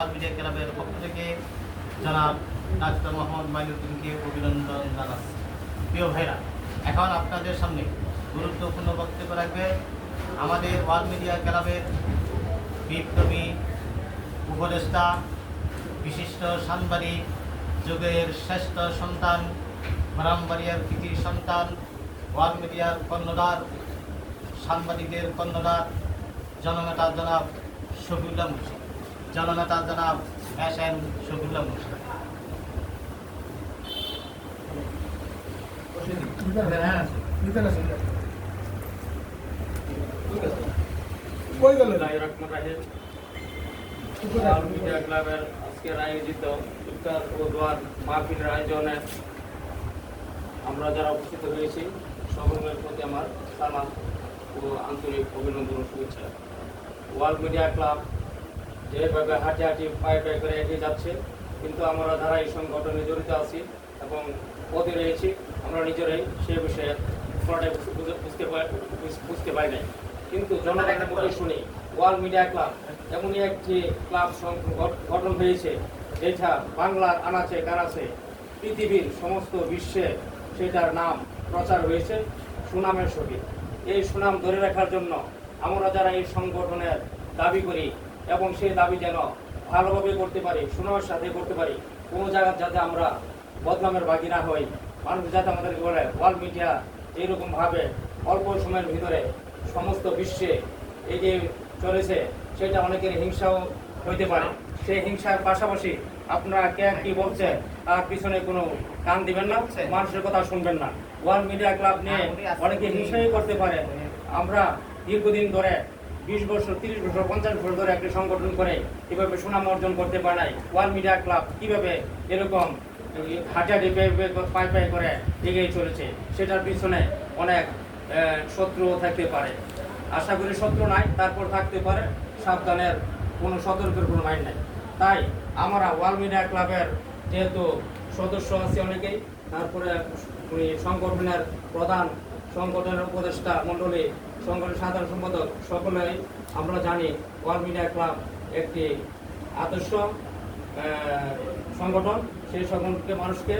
Media ক্লাবের পক্ষ থেকে জনাব ডাক্তার মোহাম্মদ মাইনুদ্দিনকে অভিনন্দন জানাচ্ছি। প্রিয় ভাইরা, এখন আপনাদের সামনে গুরুত্বপূর্ণ বক্তব্য রাখবে আমাদের ওয়াল মিডিয়া ক্লাবের বিপ্লবী উপদেষ্টা, বিশিষ্ট সাংবাদিক, যুগের শ্রেষ্ঠ সন্তান ব্রাহ্মবাড়িয়ার কৃতি সন্তান ওয়াল মিডিয়ার কর্ণধার সাংবাদিকদের কর্ণধার, জননেতা জনাব শফিউল্লাহ মুন্সি। জননেতা জনাব এস এন শফিউল্লাহ আজকের আয়োজিত ইফতার ও দোয়ার আমরা যারা উপস্থিত হয়েছি সকলের প্রতি আমার সালাম ও আন্তরিক অভিনন্দন শুভেচ্ছা। ওয়ার্ল্ড মিডিয়া ক্লাব যেভাবে হাঁটি হাঁটি পায়ে পায়ে করে এগিয়ে যাচ্ছে কিন্তু আমরা যারা এই সংগঠনে জড়িত আছি এবং পদে রয়েছি। আমরা নিজেরাই সে বিষয়ে পুরোটাই বুঝে- বুঝতে পারি বুঝতে পারি নাই। কিন্তু জনগণের মুখে শুনি ওয়ার্ল্ড মিডিয়া ক্লাব এমনই একটি ক্লাব গঠন হয়েছে যেটা বাংলার আনাচে কানাচে পৃথিবীর সমস্ত বিশ্বে সেটার নাম প্রচার হয়েছে সুনামের সহিত। এই সুনাম ধরে রাখার জন্য আমরা যারা এই সংগঠনের দাবি করি এবং সেই দাবি যেন ভালোভাবে করতে পারি সুনামের সাথে করতে পারি। কোনো জায়গায় যাতে আমরা বদনামের বাগি না হই মানুষ যাতে আমাদেরকে বলে ওয়ার্ল্ড মিডিয়া এইরকমভাবে অল্প সময়ের ভিতরে সমস্ত বিশ্বে এগিয়ে চলেছে সেটা অনেকের হিংসাও হইতে পারে। সেই হিংসার পাশাপাশি আপনারা কে কি বলছে তার পিছনে কোনো কান দিবেন না মানুষের কথা শুনবেন না। ওয়ার্ল্ড মিডিয়া ক্লাব নিয়ে অনেকে হিংসাই করতে পারে। আমরা দীর্ঘদিন ধরে বিশ বছর, তিরিশ বছর, পঞ্চাশ বছর ধরে একটি সংগঠন করে কীভাবে সুনাম অর্জন করতে পারে নাই ওয়ার্ল্ড মিডিয়া ক্লাব কীভাবে এরকম হাঁটাহাঁটি পায়ে পায়ে করে এগিয়ে চলেছে, সেটার পিছনে অনেক শত্রুও থাকতে পারে। আশা করি শত্রু নাই, তারপর থাকতে পারে, সাবধানের কোনো সতর্কের কোনো মাইন্ড নাই। তাই আমরা ওয়াল মিডিয়া ক্লাবের যেহেতু সদস্য আছে অনেকেই, তারপরে সংগঠনের প্রধান সংগঠনের উপদেষ্টা মণ্ডলী, সংগঠনের সাধারণ সম্পাদক, সকলেই আমরা জানি ওয়াল মিডিয়া ক্লাব একটি আদর্শ সংগঠন। সেই সংগঠনকে মানুষকে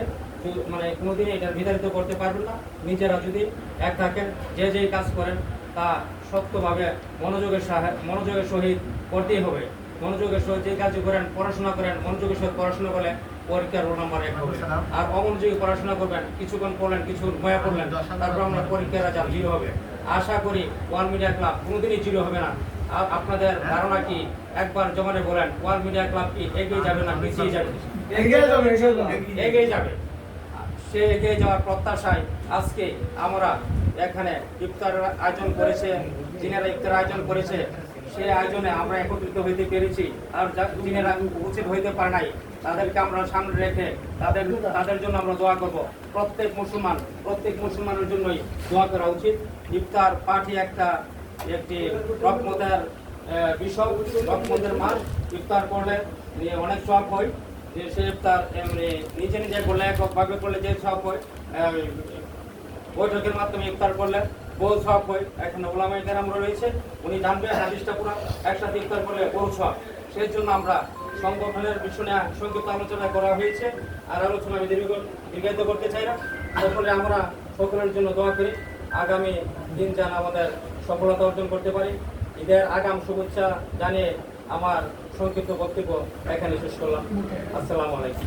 মানে কোনোদিনই এটা নির্ধারিত করতে পারবেন না। নিজেরা যদি এক থাকেন, যে যেই কাজ করেন, তা সত্যভাবে মনোযোগের মনোযোগের সহিত করতেই হবে। মনোযোগের সহিত যে কাজ করেন, পড়াশোনা করেন, মনোযোগের সহিত পড়াশোনা করলে পরীক্ষার রোল নাম্বার এক হবে। আর অমনোযোগী পড়াশোনা করবেন কিছুক্ষণ পড়লেন কিছু ময়া পড়লেন তারপর আপনার পরীক্ষার রেজাল্ট জিরো হবে। আশা করি ওয়ান মিডিয়া ক্লাব কোনোদিনই জিরো হবে না। আর আপনাদের ধারণা কি? একবার জমানে বলেন ওয়ান মিডিয়া ক্লাব কি এগিয়ে যাবে না পিছিয়ে যাবে? এগিয়ে যাবে সে এগিয়ে যাওয়ার প্রত্যাশায় আজকে আমরা এখানে ইফতার আয়োজন করেছে যিনারা ইফতার আয়োজন করেছে। সেই আয়োজনে আমরা একত্রিত হইতে পেরেছি। আর যিনারা উপস্থিত হইতে পারে নাই, তাদেরকে আমরা সামনে রেখে তাদের তাদের জন্য আমরা দোয়া করব। প্রত্যেক মুসলমান, প্রত্যেক মুসলমানের জন্যই দোয়া করা উচিত। ইফতার পার্টি একটা একটি রকমতের বিষয়, রকমতের মাস ইফতার করলে অনেক সব হয়। যে সে ইফতার এমনি নিজে নিজে করলে, এককভাবে করলে যে সব হয় বৈঠকের মাধ্যমে ইফতার করলে বহু সব হয় এখন ওলামাই কেরাম রয়েছে উনি জানবেন হাদিসটা পুরো একসাথে ইফতার করলে বহু সব সেই জন্য আমরা সংগঠনের বিষয়ে সংক্ষিপ্ত আলোচনা করা হয়েছে আর আলোচনা আমি দীর্ঘ দীর্ঘায়িত করতে চাই না। সকলে আমরা সকলের জন্য দোয়া করি আগামী দিন যেন আমাদের সফলতা অর্জন করতে পারি। ঈদের আগাম শুভেচ্ছা জানিয়ে আমার সংক্ষিপ্ত বক্তব্য এখানে শেষ করলাম। আসসালামু আলাইকুম।